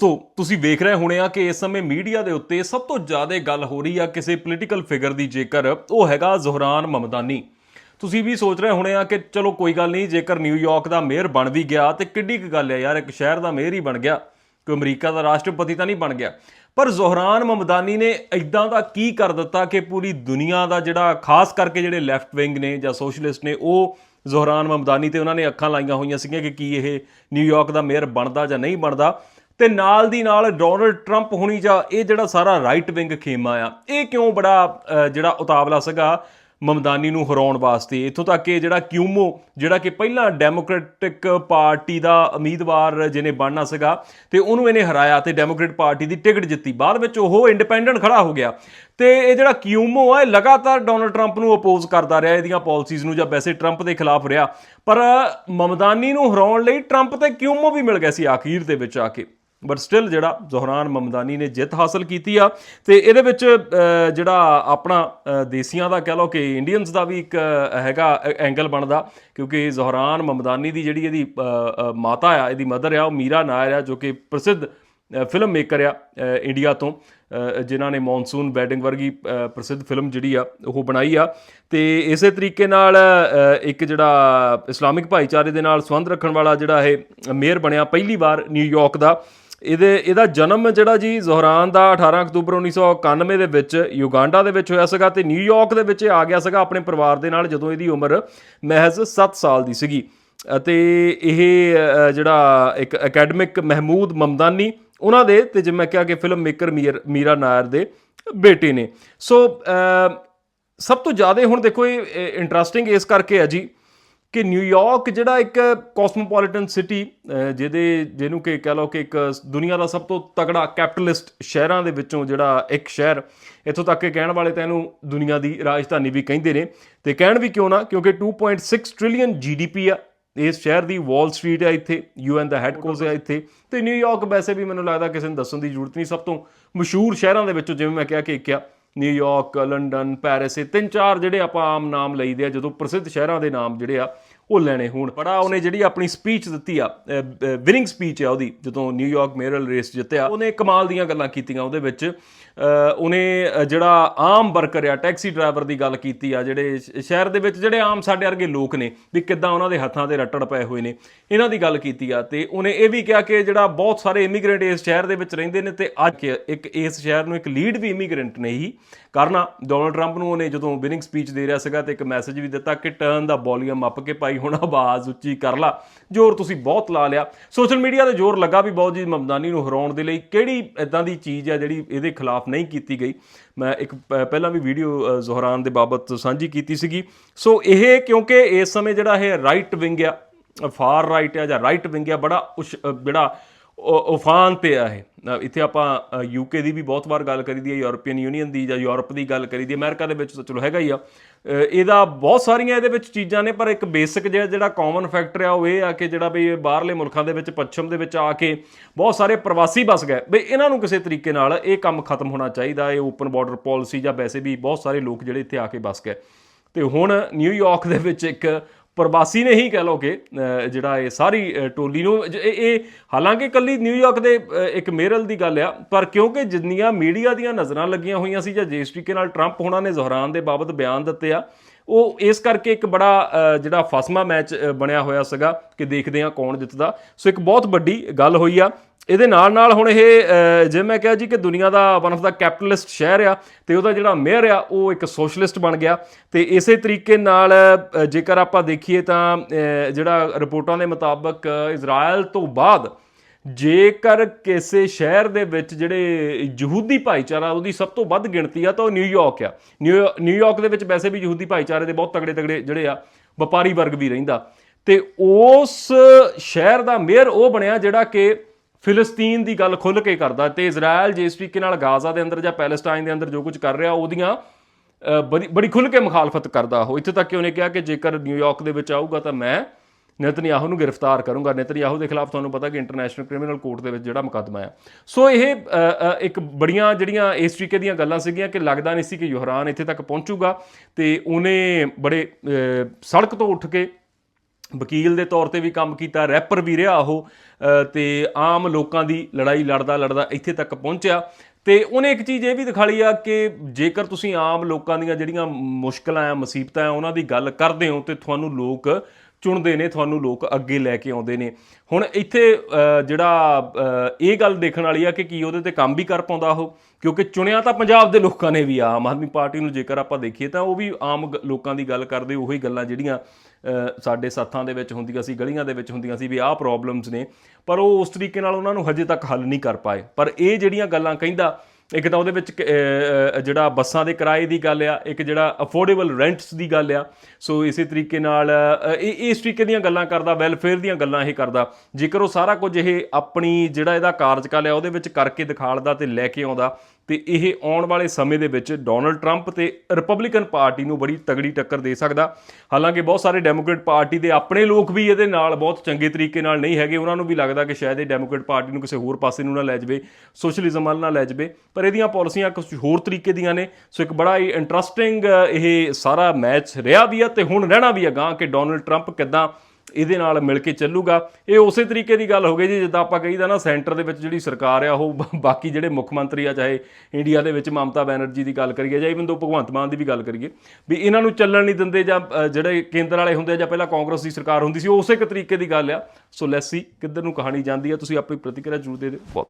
ਦੋਸਤੋ, ਤੁਸੀਂ ਵੇਖ ਰਹੇ ਹੋਣੇ ਆ ਕਿ ਇਸ ਸਮੇਂ ਮੀਡੀਆ ਦੇ ਉੱਤੇ ਸਭ ਤੋਂ ਜ਼ਿਆਦਾ ਗੱਲ ਹੋ ਰਹੀ ਆ ਕਿਸੇ ਪੋਲੀਟੀਕਲ ਫਿਗਰ ਦੀ, ਜੇਕਰ ਉਹ ਹੈਗਾ ਜ਼ੋਹਰਾਨ ਮਮਦਾਨੀ। ਤੁਸੀਂ ਵੀ ਸੋਚ ਰਹੇ ਹੋਣੇ ਆ ਕਿ ਚਲੋ ਕੋਈ ਗੱਲ ਨਹੀਂ, ਜੇਕਰ ਨਿਊਯਾਰਕ ਦਾ ਮੇਅਰ ਬਣ ਵੀ ਗਿਆ ਤੇ ਕਿੱਡੀ ਕੁ ਗੱਲ ਹੈ ਯਾਰ, ਇੱਕ ਸ਼ਹਿਰ ਦਾ ਮੇਅਰ ਹੀ ਬਣ ਗਿਆ। ਕੋਈ ਅਮਰੀਕਾ ਦਾ ਰਾਸ਼ਟਰਪਤੀ ਤਾਂ ਨਹੀਂ ਬਣ ਗਿਆ। ਪਰ ਜ਼ੋਹਰਾਨ ਮਮਦਾਨੀ ਨੇ ਇਦਾਂ ਦਾ ਕੀ ਕਰ ਦਿੱਤਾ ਕਿ ਪੂਰੀ ਦੁਨੀਆ ਦਾ ਜਿਹੜਾ, ਖਾਸ ਕਰਕੇ ਜਿਹੜੇ ਲੈਫਟ ਵਿੰਗ ਨੇ ਜਾਂ ਸੋਸ਼ਲਿਸਟ ਨੇ, ਉਹ ਜ਼ੋਹਰਾਨ ਮਮਦਾਨੀ ਤੇ ਉਹਨਾਂ ਨੇ ਅੱਖਾਂ ਲਾਈਆਂ ਹੋਈਆਂ ਸੀਗੀਆਂ ਕਿ ਕੀ ਇਹ ਨਿਊਯਾਰਕ ਦਾ ਮੇਅਰ ਬਣਦਾ ਜਾਂ ਨਹੀਂ ਬਣਦਾ। ਤੇ ਨਾਲ ਦੀ ਨਾਲ ਡੋਨਲਡ ਟਰੰਪ ਹੁਣੀ ਜਾਂ ਇਹ ਜਿਹੜਾ ਸਾਰਾ ਰਾਈਟ ਵਿੰਗ ਖੇਮਾ ਆ, ਇਹ ਕਿਉਂ ਬੜਾ ਜਿਹੜਾ ਉਤਾਵਲਾ ਸੀਗਾ ਮਮਦਾਨੀ ਨੂੰ ਹਰਾਉਣ ਵਾਸਤੇ? ਇਥੋਂ ਤੱਕ ਕਿ ਜਿਹੜਾ ਕਿਊਮੋ, ਜਿਹੜਾ ਕਿ ਪਹਿਲਾਂ ਡੈਮੋਕ੍ਰੈਟਿਕ ਪਾਰਟੀ ਦਾ ਉਮੀਦਵਾਰ ਜਿਹਨੇ ਬਣਨਾ ਸੀਗਾ ਤੇ ਉਹਨੂੰ ਇਹਨੇ ਹਰਾਇਆ ਤੇ ਡੈਮੋਕ੍ਰੇਟ ਪਾਰਟੀ ਦੀ ਟਿਕਟ ਜਿੱਤੀ। ਬਾਅਦ ਵਿੱਚ ਉਹ ਇੰਡੀਪੈਂਡੈਂਟ ਖੜਾ ਹੋ ਗਿਆ। ਤੇ ਇਹ ਜਿਹੜਾ ਕਿਊਮੋ ਆ, ਇਹ ਲਗਾਤਾਰ ਡੋਨਲਡ ਟਰੰਪ ਨੂੰ ਅਪੋਜ਼ ਕਰਦਾ ਰਿਹਾ, ਇਹਦੀਆਂ ਪਾਲਿਸੀਜ਼ ਨੂੰ ਜਾਂ ਵੈਸੇ ਟਰੰਪ ਦੇ ਖਿਲਾਫ ਰਿਹਾ। ਪਰ ਮਮਦਾਨੀ ਨੂੰ ਹਰਾਉਣ ਲਈ ਟਰੰਪ ਤੇ ਕਿਊਮੋ ਵੀ ਮਿਲ ਗਿਆ ਸੀ ਆਖੀਰ ਦੇ ਵਿੱਚ ਆ ਕੇ। ਬਟ ਸਟਿਲ ਜਿਹੜਾ ਜ਼ੋਹਰਾਨ ਮਮਦਾਨੀ ਨੇ ਜਿੱਤ ਹਾਸਲ ਕੀਤੀ ਆ ਤੇ ਇਹਦੇ ਵਿੱਚ ਜਿਹੜਾ ਆਪਣਾ ਦੇਸੀਆਂ ਦਾ ਕਹਿ ਲਓ ਕਿ ਇੰਡੀਅਨਸ ਦਾ ਵੀ ਇੱਕ ਹੈਗਾ ਐਂਗਲ ਬਣਦਾ। ਕਿਉਂਕਿ ਜ਼ੋਹਰਾਨ ਮਮਦਾਨੀ ਦੀ ਜਿਹੜੀ ਇਹਦੀ ਮਾਤਾ ਆ ਇਹਦੀ ਮਦਰ ਆ ਉਹ ਮੀਰਾ ਨਾਇਰ ਆ ਜੋ ਕਿ ਪ੍ਰਸਿੱਧ ਫਿਲਮ ਮੇਕਰ ਆ ਇੰਡੀਆ ਤੋਂ। ਅ, ਜਿਨ੍ਹਾਂ ਨੇ ਮੌਨਸੂਨ ਵੈਡਿੰਗ ਵਰਗੀ ਪ੍ਰਸਿੱਧ ਫਿਲਮ ਜਿਹੜੀ ਆ ਉਹ ਬਣਾਈ ਆ। ਤੇ ਇਸੇ ਤਰੀਕੇ ਨਾਲ ਇੱਕ ਜਿਹੜਾ ਇਸਲਾਮਿਕ ਭਾਈਚਾਰੇ ਦੇ ਨਾਲ ਸੰਬੰਧ ਰੱਖਣ ਵਾਲਾ ਜਿਹੜਾ ਇਹ ਮੇਅਰ ਬਣਿਆ ਪਹਿਲੀ ਵਾਰ ਨਿਊਯਾਰਕ ਦਾ। ਇਹਦੇ, ਇਹਦਾ ਜਨਮ ਜਿਹੜਾ ਜੀ ਜ਼ੋਹਰਾਨ ਦਾ 18 ਅਕਤੂਬਰ 1991 ਦੇ ਵਿੱਚ ਯੁਗਾਂਡਾ ਦੇ ਵਿੱਚ ਹੋਇਆ ਸੀਗਾ ਤੇ ਨਿਊਯਾਰਕ ਦੇ ਵਿੱਚ ਇਹ ਆ ਗਿਆ ਸੀਗਾ ਆਪਣੇ ਪਰਿਵਾਰ ਦੇ ਨਾਲ ਜਦੋਂ ਇਹਦੀ ਉਮਰ ਮਹਿਜ਼ 7 ਸਾਲ ਦੀ ਸੀਗੀ। ਅਤੇ ਇਹ ਜਿਹੜਾ ਇੱਕ ਅਕੈਡਮਿਕ ਮਹਿਮੂਦ ਮਮਦਾਨੀ, ਉਹਨਾਂ ਦੇ ਤੇ ਜਿਵੇਂ ਮੈਂ ਕਿਹਾ ਕਿ ਫਿਲਮ ਮੇਕਰ ਮੀਰਾ ਨਾਇਰ ਦੇ ਬੇਟੇ ਨੇ। ਸੋ ਸਭ ਤੋਂ ਜ਼ਿਆਦਾ ਹੁਣ ਦੇਖੋ ਇਹ ਇੰਟਰਸਟਿੰਗ ਇਸ ਕਰਕੇ ਹੈ ਜੀ ਕਿ ਨਿਊਯਾਰਕ ਜਿਹੜਾ ਇੱਕ ਕਾਸਮੋਪੋਲੀਟਨ ਸਿਟੀ ਜਿਹਦੇ, ਜਿਹਨੂੰ ਕਿ ਕਹ ਲਓ ਕਿ ਇੱਕ ਦੁਨੀਆ ਦਾ ਸਭ ਤੋਂ ਤਕੜਾ ਕੈਪੀਟਲਿਸਟ ਸ਼ਹਿਰਾਂ ਦੇ ਵਿੱਚੋਂ ਜਿਹੜਾ ਇੱਕ ਸ਼ਹਿਰ, ਇੱਥੋਂ ਤੱਕ ਕਿ ਕਹਿਣ ਵਾਲੇ ਤਾਂ ਇਹਨੂੰ ਦੁਨੀਆ ਦੀ ਰਾਜਧਾਨੀ ਵੀ ਕਹਿੰਦੇ ਨੇ। ਤੇ ਕਹਿਣ ਵੀ ਕਿਉਂ ਨਾ, ਕਿਉਂਕਿ 2.6 ਟ੍ਰਿਲੀਅਨ ਜੀਡੀਪੀ ਆ। ਇਸ ਸ਼ਹਿਰ ਦੀ ਵਾਲ ਸਟਰੀਟ ਹੈ ਇੱਥੇ ਯੂਐਨ ਦਾ ਹੈੱਡਕੁਆਰਟਰ ਹੈ ਇੱਥੇ। ਤੇ ਨਿਊਯਾਰਕ ਵੈਸੇ ਵੀ ਮੈਨੂੰ ਲੱਗਦਾ ਕਿਸੇ ਨੂੰ ਦੱਸਣ ਦੀ ਜ਼ਰੂਰਤ ਨਹੀਂ। ਸਭ ਤੋਂ ਮਸ਼ਹੂਰ ਸ਼ਹਿਰਾਂ ਦੇ ਵਿੱਚੋਂ ਜਿਵੇਂ ਮੈਂ ਕਿਹਾ ਕਿ ਇੱਕ ਆ। ਨਿਊਯਾਰਕ ਲੰਡਨ ਪੈਰਿਸ ਇਹ ਤਿੰਨ ਚਾਰ ਜਿਹੜੇ ਆਪਾਂ ਆਮ ਨਾਮ ਲਈਦੇ ਆ, ਜਦੋਂ ਪ੍ਰਸਿੱਧ ਸ਼ਹਿਰਾਂ ਦੇ ਨਾਮ ਜਿਹੜੇ ਆ ਉਹ ਲੈਣੇ ਹੋਣ। ਬੜਾ ਉਹਨੇ ਜਿਹੜੀ ਆਪਣੀ ਸਪੀਚ ਦਿੱਤੀ ਆ ਵਿਨਿੰਗ ਸਪੀਚ ਆ ਉਹਦੀ, ਜਦੋਂ ਨਿਊਯਾਰਕ ਮੇਅਰਲ ਰੇਸ ਜਿੱਤਿਆ, ਉਹਨੇ ਕਮਾਲ ਦੀਆਂ ਗੱਲਾਂ ਕੀਤੀਆਂ ਉਹਦੇ ਵਿੱਚ। ਉਹਨੇ ਜਿਹੜਾ ਆਮ ਵਰਕਰ ਆ ਟੈਕਸੀ ਡਰਾਈਵਰ ਦੀ ਗੱਲ ਕੀਤੀ ਆ, ਜਿਹੜੇ ਸ਼ਹਿਰ ਦੇ ਵਿੱਚ ਜਿਹੜੇ ਆਮ ਸਾਡੇ ਵਰਗੇ ਲੋਕ ਨੇ, ਵੀ ਕਿੱਦਾਂ ਉਹਨਾਂ ਦੇ ਹੱਥਾਂ ਤੇ ਰੱਟੜ ਪਏ ਹੋਏ ਨੇ, ਇਹਨਾਂ ਦੀ ਗੱਲ ਕੀਤੀ ਆ। ਤੇ ਉਹਨੇ ਇਹ ਵੀ ਕਿਹਾ ਕਿ ਜਿਹੜਾ ਬਹੁਤ ਸਾਰੇ ਇਮੀਗ੍ਰੈਂਟ ਇਸ ਸ਼ਹਿਰ ਦੇ ਵਿੱਚ ਰਹਿੰਦੇ ਨੇ ਤੇ ਅੱਜ ਇੱਕ ਇਸ ਸ਼ਹਿਰ ਨੂੰ ਇੱਕ ਲੀਡ ਵੀ ਇਮੀਗ੍ਰੈਂਟ ਨੇ ਹੀ। ਕਰਨਾ ਡੋਨਲਡ ਟਰੰਪ ਨੂੰ ਉਹਨੇ ਜਦੋਂ ਵਿਨਿੰਗ ਸਪੀਚ ਦੇ ਰਿਹਾ ਸੀਗਾ ਤੇ ਇੱਕ ਮੈਸੇਜ ਵੀ ਦਿੱਤਾ ਕਿ ਟਰਨ ਦਾ ਵੋਲਿਊਮ ਅੱਪ ਕੇ ਪਾਈ ਹੁਣ ਆਵਾਜ਼ ਉੱਚੀ ਕਰ ਲਾ। ਜ਼ੋਰ ਤੁਸੀਂ ਬਹੁਤ ਲਾ ਲਿਆ। ਸੋਸ਼ਲ ਮੀਡੀਆ ਤੇ ਜ਼ੋਰ ਲੱਗਾ ਵੀ ਬਹੁਤ ਜੀ ਮਮਦਾਨੀ ਨੂੰ ਹਰਾਉਣ ਦੇ ਲਈ ਕਿਹੜੀ ਇਦਾਂ ਦੀ ਚੀਜ਼ ਹੈ ਜਿਹੜੀ ਇਹਦੇ ਖਿਲਾਫ ਨਹੀਂ ਕੀਤੀ ਗਈ। ਮੈਂ ਇੱਕ ਪਹਿਲਾਂ ਵੀ ਵੀਡੀਓ ਜ਼ੋਹਰਾਨ ਦੇ ਬਾਬਤ ਸਾਂਝੀ ਕੀਤੀ ਸੀਗੀ। ਸੋ ਇਹ ਕਿਉਂਕਿ ਇਸ ਸਮੇਂ ਜਿਹੜਾ ਇਹ ਰਾਈਟ ਵਿੰਗ ਆ ਫਾਰ ਰਾਈਟ ਆ ਜਾਂ ਰਾਈਟ ਵਿੰਗ ਆ ਬੜਾ ਉਸ਼- ਅ, ਜਿਹੜਾ ਉਫਾਨ ਤੇ ਆ ਇਹ। ਇੱਥੇ ਆਪਾਂ ਯੂਕੇ ਦੀ ਵੀ ਬਹੁਤ ਵਾਰ ਗੱਲ ਕਰੀਦੀ ਹੈ ਯੂਰਪੀਅਨ ਯੂਨੀਅਨ ਦੀ ਜਾਂ ਯੂਰਪ ਦੀ ਗੱਲ ਕਰੀ ਦੀ ਅਮਰੀਕਾ ਦੇ ਵਿੱਚ ਤਾਂ ਚਲੋ ਹੈਗਾ ਹੀ ਆ। ਇਹਦਾ ਬਹੁਤ ਸਾਰੀਆਂ ਇਹਦੇ ਵਿੱਚ ਚੀਜ਼ਾਂ ਨੇ, ਪਰ ਇੱਕ ਬੇਸਿਕ ਜਿਹੜਾ ਜਿਹੜਾ ਕਾਮਨ ਫੈਕਟਰ ਆ, ਉਹ ਇਹ ਆ ਕਿ ਜਿਹੜਾ ਵੀ ਬਾਹਰਲੇ ਮੁਲਕਾਂ ਦੇ ਵਿੱਚ, ਪੱਛਮ ਦੇ ਵਿੱਚ ਆ ਕੇ ਬਹੁਤ ਸਾਰੇ ਪ੍ਰਵਾਸੀ ਬਸ ਗਏ। ਵੀ ਇਹਨਾਂ ਨੂੰ ਕਿਸੇ ਤਰੀਕੇ ਨਾਲ ਇਹ ਕੰਮ ਖਤਮ ਹੋਣਾ ਚਾਹੀਦਾ, ਇਹ ਓਪਨ ਬਾਰਡਰ ਪਾਲਿਸੀ ਜਾਂ ਵੈਸੇ ਵੀ ਬਹੁਤ ਸਾਰੇ ਲੋਕ ਜਿਹੜੇ ਇੱਥੇ ਆ ਕੇ ਬਸ ਗਏ। ਤੇ ਹੁਣ ਨਿਊਯਾਰਕ ਦੇ ਵਿੱਚ ਇੱਕ ਪ੍ਰਵਾਸੀ ਨੇ ਹੀ ਕਹਿ ਲਓ ਕਿ ਜਿਹੜਾ ਇਹ ਸਾਰੀ ਟੋਲੀ ਨੂੰ ਇਹ ਇਹ ਹਾਲਾਂਕਿ ਕੱਲੀ ਨਿਊਯਾਰਕ ਦੇ ਇੱਕ ਮੇਰਲ ਦੀ ਗੱਲ ਆ, ਪਰ ਕਿਉਂਕਿ ਜਿੰਨੀਆਂ ਮੀਡੀਆ ਦੀਆਂ ਨਜ਼ਰਾਂ ਲੱਗੀਆਂ ਹੋਈਆਂ ਸੀ ਜਾਂ ਜਿਸ ਤਰੀਕੇ ਨਾਲ ਟਰੰਪ ਹੋਣਾ ਨੇ ਜ਼ੋਹਰਾਨ ਦੇ ਬਾਬਤ ਬਿਆਨ ਦਿੱਤੇ ਆ ਉਹ ਇਸ ਕਰਕੇ ਇੱਕ ਬੜਾ ਜਿਹੜਾ ਫਸਮਾ ਮੈਚ ਬਣਿਆ ਹੋਇਆ ਸੀਗਾ ਕਿ ਦੇਖਦੇ ਹਾਂ ਕੌਣ ਜਿੱਤਦਾ। ਸੋ ਇੱਕ ਬਹੁਤ ਵੱਡੀ ਗੱਲ ਹੋਈ ਆ। ਇਹਦੇ ਨਾਲ ਨਾਲ ਹੁਣ ਇਹ ਜੇ ਮੈਂ ਕਿਹਾ ਜੀ ਕਿ ਦੁਨੀਆ ਦਾ ਵਨ ਆਫ ਦਾ ਕੈਪੀਟਲਿਸਟ ਸ਼ਹਿਰ ਆ ਤੇ ਉਹਦਾ ਜਿਹੜਾ ਮੇਅਰ ਆ, ਉਹ ਇੱਕ ਸੋਸ਼ਲਿਸਟ ਬਣ ਗਿਆ। ਤੇ ਇਸੇ ਤਰੀਕੇ ਨਾਲ ਜੇਕਰ ਆਪਾਂ ਦੇਖੀਏ ਤਾਂ ਜਿਹੜਾ ਰਿਪੋਰਟਾਂ ਦੇ ਮੁਤਾਬਕ ਇਜ਼ਰਾਈਲ ਤੋਂ ਬਾਅਦ ਜੇਕਰ ਕਿਸੇ ਸ਼ਹਿਰ ਦੇ ਵਿੱਚ ਜਿਹੜੇ ਯਹੂਦੀ ਭਾਈਚਾਰਾ, ਉਹਦੀ ਸਭ ਤੋਂ ਵੱਧ ਗਿਣਤੀ ਆ, ਤਾਂ ਉਹ ਨਿਊਯਾਰਕ ਆ। ਨਿਊ- ਨਿਊਯਾਰਕ ਦੇ ਵਿੱਚ ਵੈਸੇ ਵੀ ਯਹੂਦੀ ਭਾਈਚਾਰੇ ਦੇ ਬਹੁਤ ਤਗੜੇ ਤਗੜੇ ਜਿਹੜੇ ਆ, ਵਪਾਰੀ ਵਰਗ ਵੀ ਰਹਿੰਦਾ। ਤੇ ਉਸ ਸ਼ਹਿਰ ਦਾ ਮੇਅਰ ਉਹ ਬਣਿਆ ਜਿਹੜਾ ਕਿ ਫਿਲਸਤੀਨ ਦੀ ਗੱਲ ਖੁੱਲ੍ਹ ਕੇ ਕਰਦਾ ਤੇ ਇਜ਼ਰਾਈਲ ਜਿਸ ਤਰੀਕੇ ਨਾਲ ਗਾਜ਼ਾ ਦੇ ਅੰਦਰ ਜਾਂ ਪੈਲੇਸਟਾਈਨ ਦੇ ਅੰਦਰ ਜੋ ਕੁਝ ਕਰ ਰਿਹਾ, ਉਹਦੀਆਂ ਬੜੀ ਬੜੀ ਖੁੱਲ੍ਹ ਕੇ ਮੁਖਾਲਫਤ ਕਰਦਾ। ਉਹ ਇੱਥੇ ਤੱਕ ਕਿ ਉਹਨੇ ਕਿਹਾ ਕਿ ਜੇਕਰ ਨਿਊਯਾਰਕ ਦੇ ਵਿੱਚ ਆਊਗਾ ਤਾਂ ਮੈਂ ਨੇਤਨਯਾਹੂ ਨੂੰ ਗ੍ਰਿਫਤਾਰ ਕਰੂੰਗਾ। ਨੇਤਨਯਾਹੂ ਦੇ ਖਿਲਾਫ ਤੁਹਾਨੂੰ ਪਤਾ ਕਿ ਇੰਟਰਨੈਸ਼ਨਲ ਕ੍ਰਿਮੀਨਲ ਕੋਰਟ ਦੇ ਵਿੱਚ ਜਿਹੜਾ ਮੁਕੱਦਮਾ ਆ। ਸੋ ਇਹ ਇੱਕ ਬੜੀਆਂ ਜਿਹੜੀਆਂ ਇਸ ਤਰੀਕੇ ਦੀਆਂ ਗੱਲਾਂ ਸੀਗੀਆਂ ਕਿ ਲੱਗਦਾ ਨਹੀਂ ਸੀ ਕਿ ਯੁਹਰਾਨ ਇੱਥੇ ਤੱਕ ਪਹੁੰਚੂਗਾ ਤੇ ਉਹਨੇ ਬੜੇ ਸੜਕ ਤੋਂ ਉੱਠ ਕੇ ਵਕੀਲ ਦੇ ਤੌਰ ਤੇ ਵੀ ਕੰਮ ਕੀਤਾ ਰੈਪਰ ਵੀ ਰਿਹਾ ਉਹ ਅ, ਤੇ ਆਮ ਲੋਕਾਂ ਦੀ ਲੜਾਈ ਲੜਦਾ ਲੜਦਾ ਇੱਥੇ ਤੱਕ ਪਹੁੰਚਿਆ। ਤੇ ਉਹਨੇ ਇੱਕ ਚੀਜ਼ ਇਹ ਵੀ ਦਿਖਾਲੀ ਆ ਕਿ ਜੇਕਰ ਤੁਸੀਂ ਆਮ ਲੋਕਾਂ ਦੀਆਂ ਜਿਹੜੀਆਂ ਮੁਸ਼ਕਲਾਂ ਆ ਮੁਸੀਬਤਾਂ ਆ ਉਹਨਾਂ ਦੀ ਗੱਲ ਕਰਦੇ ਹੋ ਤੇ ਤੁਹਾਨੂੰ ਲੋਕ ਚੁਣਦੇ ਨੇ, ਤੁਹਾਨੂੰ ਲੋਕ ਅੱਗੇ ਲੈ ਕੇ ਆਉਂਦੇ ਨੇ। ਹੁਣ ਇੱਥੇ ਜਿਹੜਾ ਇਹ ਗੱਲ ਦੇਖਣ ਵਾਲੀ ਆ ਕਿ ਕੀ ਉਹਦੇ ਤੇ ਕੰਮ ਵੀ ਕਰ ਪਾਉਂਦਾ ਉਹ? ਕਿਉਂਕਿ ਚੁਣਿਆ ਤਾਂ ਪੰਜਾਬ ਦੇ ਲੋਕਾਂ ਨੇ ਵੀ, ਆਮ ਆਦਮੀ ਪਾਰਟੀ ਨੂੰ ਜੇਕਰ ਆਪਾਂ ਦੇਖੀਏ ਤਾਂ ਉਹ ਵੀ ਆਮ ਗ- ਲੋਕਾਂ ਦੀ ਗੱਲ ਕਰਦੇ, ਉਹੀ ਗੱਲਾਂ ਜਿਹੜੀਆਂ ਸਾਡੇ ਸੱਥਾਂ ਦੇ ਵਿੱਚ ਹੁੰਦੀਆਂ ਸੀ, ਗਲੀਆਂ ਦੇ ਵਿੱਚ ਹੁੰਦੀਆਂ ਸੀ ਵੀ ਆਹ ਪ੍ਰੋਬਲਮਸ ਨੇ। ਪਰ ਉਹ ਉਸ ਤਰੀਕੇ ਨਾਲ ਉਹਨਾਂ ਨੂੰ ਹਜੇ ਤੱਕ ਹੱਲ ਨਹੀਂ ਕਰ ਪਾਏ। ਪਰ ਇਹ ਜਿਹੜੀਆਂ ਗੱਲਾਂ ਕਹਿੰਦਾ ਇੱਕ ਤਾਂ ਉਹਦੇ ਵਿੱਚ ਜਿਹੜਾ ਬੱਸਾਂ ਦੇ ਕਿਰਾਏ ਦੀ ਗੱਲ ਆ, ਇੱਕ ਜਿਹੜਾ ਅਫੋਰਡੇਬਲ ਰੈਂਟਸ ਦੀ ਗੱਲ ਆ। ਸੋ ਇਸੇ ਤਰੀਕੇ ਨਾਲ ਇਹ, ਇਸ ਤਰੀਕੇ ਦੀਆਂ ਗੱਲਾਂ ਕਰਦਾ ਵੈਲਫੇਅਰ ਦੀਆਂ ਗੱਲਾਂ ਇਹ ਕਰਦਾ। ਜੇਕਰ ਉਹ ਸਾਰਾ ਕੁਝ ਇਹ ਆਪਣੀ ਜਿਹੜਾ ਇਹਦਾ ਕਾਰਜਕਾਲ ਆ, ਉਹਦੇ ਵਿੱਚ ਕਰਕੇ ਦਿਖਾਲਦਾ ਤੇ ਲੈ ਕੇ ਆਉਂਦਾ ਤੇ ਇਹ ਆਉਣ ਵਾਲੇ ਸਮੇਂ ਦੇ ਵਿੱਚ ਡੋਨਲਡ ਟਰੰਪ ਤੇ ਰਿਪਬਲਿਕਨ ਪਾਰਟੀ ਨੂੰ ਬੜੀ ਤਗੜੀ ਟੱਕਰ ਦੇ ਸਕਦਾ। ਹਾਲਾਂਕਿ ਬਹੁਤ ਸਾਰੇ ਡੈਮੋਕ੍ਰੇਟ ਪਾਰਟੀ ਦੇ ਆਪਣੇ ਲੋਕ ਵੀ ਇਹਦੇ ਨਾਲ ਬਹੁਤ ਚੰਗੇ ਤਰੀਕੇ ਨਾਲ ਨਹੀਂ ਹੈਗੇ। ਉਹਨਾਂ ਨੂੰ ਵੀ ਲੱਗਦਾ ਕਿ ਸ਼ਾਇਦ ਇਹ ਡੈਮੋਕ੍ਰੇਟ ਪਾਰਟੀ ਨੂੰ ਕਿਸੇ ਹੋਰ ਪਾਸੇ ਨੂੰ ਨਾ ਲੈ ਜਾਵੇ, ਸੋਸ਼ਲਿਜ਼ਮ ਵੱਲ ਨਾ ਲੈ ਜਾਵੇ। ਪਰ ਇਹਦੀਆਂ ਪਾਲਿਸੀਆਂ ਕੁਝ ਹੋਰ ਤਰੀਕੇ ਦੀਆਂ ਨੇ। ਸੋ ਇੱਕ ਬੜਾ ਹੀ ਇੰਟਰਸਟਿੰਗ ਇਹ ਸਾਰਾ ਮੈਚ ਰਿਹਾ ਵੀ ਆ ਤੇ ਹੁਣ ਰਹਿਣਾ ਵੀ ਆ ਗਾਂ ਕਿ ਡੋਨਲਡ ਟਰੰਪ ਕਿੱਦਾਂ ਇਹਦੇ ਨਾਲ ਮਿਲ ਕੇ ਚੱਲੂਗਾ। ਇਹ ਉਸੇ ਤਰੀਕੇ ਦੀ ਗੱਲ ਹੋ ਗਈ ਜੀ, ਜਿੱਦਾਂ ਆਪਾਂ ਕਹੀਦਾ ਨਾ, ਸੈਂਟਰ ਦੇ ਵਿੱਚ ਜਿਹੜੀ ਸਰਕਾਰ ਆ, ਉਹ ਬਾਕੀ ਜਿਹੜੇ ਮੁੱਖ ਮੰਤਰੀ ਆ, ਚਾਹੇ ਇੰਡੀਆ ਦੇ ਵਿੱਚ ਮਮਤਾ ਬੈਨਰਜੀ ਦੀ ਗੱਲ ਕਰੀਏ, ਜਾਂ ਇਵਨ ਦੋ ਭਗਵੰਤ ਮਾਨ ਦੀ ਵੀ ਗੱਲ ਕਰੀਏ, ਵੀ ਇਹਨਾਂ ਨੂੰ ਚੱਲਣ ਨਹੀਂ ਦਿੰਦੇ ਜਾਂ ਜਿਹੜੇ ਕੇਂਦਰ ਵਾਲੇ ਹੁੰਦੇ ਆ, ਜਾਂ ਪਹਿਲਾਂ ਕਾਂਗਰਸ ਦੀ ਸਰਕਾਰ ਹੁੰਦੀ ਸੀ, ਉਹ ਉਸੇ ਇੱਕ ਤਰੀਕੇ ਦੀ ਗੱਲ ਆ। ਸੋ ਲੈਟਸ ਸੀ ਕਿੱਧਰ ਨੂੰ ਕਹਾਣੀ ਜਾਂਦੀ ਆ। ਤੁਸੀਂ ਆਪਣੀ ਪ੍ਰਤੀਕਿਰਿਆ ਜ਼ਰੂਰ ਦੇ ਦਿਓ। ਬਹੁਤ